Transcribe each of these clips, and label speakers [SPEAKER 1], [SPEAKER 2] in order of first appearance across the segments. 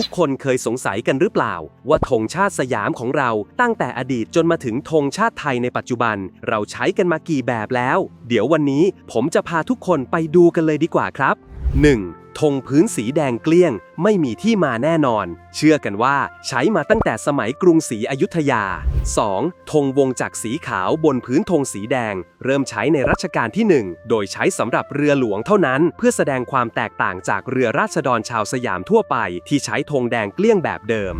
[SPEAKER 1] ทุกคนเคยสงสัยกันหรือเปล่า ว่าธงชาติสยามของเราตั้งแต่อดีตจนมาถึงธงชาติไทยในปัจจุบัน เราใช้กันมากี่แบบแล้ว เดี๋ยววันนี้ผมจะพาทุกคนไปดูกันเลยดีกว่าครับ 1. ธงพื้นสีแดงเกลี้ยง ไม่มีที่มาแน่นอน เชื่อกันว่าใช้มาตั้งแต่สมัยกรุงศรีอยุธยา 2. ธงวงจักสีขาวบนพื้นธงสีแดง เริ่มใช้ในรัชกาลที่ 1 โดยใช้สำหรับเรือหลวงเท่านั้น เพื่อแสดงความแตกต่างจากเรือราษฎรชาวสยามทั่วไป ที่ใช้ธงแดงเกลี้ยงแบบเดิม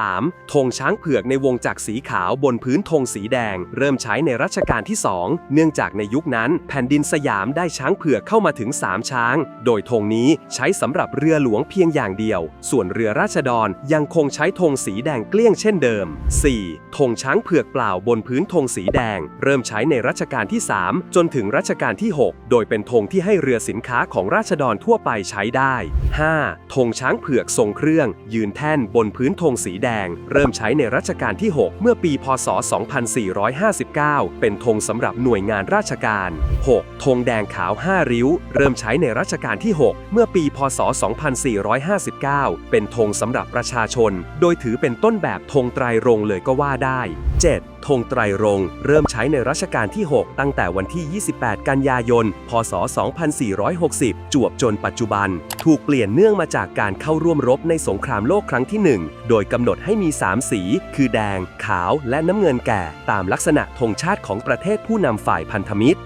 [SPEAKER 1] 3. ธงช้างเผือกในวงจักสีขาวบนพื้นธงสีแดง เริ่มใช้ในรัชกาลที่ 2 เนื่องจากในยุคนั้น แผ่นดินสยามได้ช้างเผือกเข้ามาถึง 3 ช้าง โดยธงนี้ใช้ช้สำหรับเรือหลวงเพียงอย่างเดียว ส่วนเรือราษฎรยังคงใช้ธงสีแดงเกลี้ยงเช่นเดิม 4. ธงช้างเผือกเปล่าบนพื้นธงสีแดง เริ่มใช้ในรัชกาลที่ 3 จนถึงรัชกาลที่ 6 โดยเป็นธงที่ให้เรือสินค้าของราษฎรทั่วไปใช้ได้ 5. ธงช้างเผือกทรงเครื่อง ยืนแท่นบนพื้นธงสีแดง เริ่มใช้ในรัชกาลที่ 6 เมื่อปี พศ 2459 เป็นธงสำหรับหน่วยงานราชการ 6. ธงแดงขาว 5 ริ้ว เริ่มใช้ในรัชกาลที่ 6 เมื่อปีพศ 2459 เป็นธงสำหรับประชาชน โดยถือเป็นต้นแบบธงไตรรงเลยก็ว่าได้ 7. ธงไตรรงเริ่มใช้ในรัชกาลที่ 6 ตั้งแต่วันที่ 28 กันยายน พศ 2460 จวบจนปัจจุบัน ถูกเปลี่ยนเนื่องมาจากการเข้าร่วมรบในสงครามโลกครั้งที่ 1 โดยกำหนดให้มี 3 สี คือแดง ขาว และน้ำเงินแก่ ตามลักษณะธงชาติของประเทศผู้นำฝ่ายพันธมิตร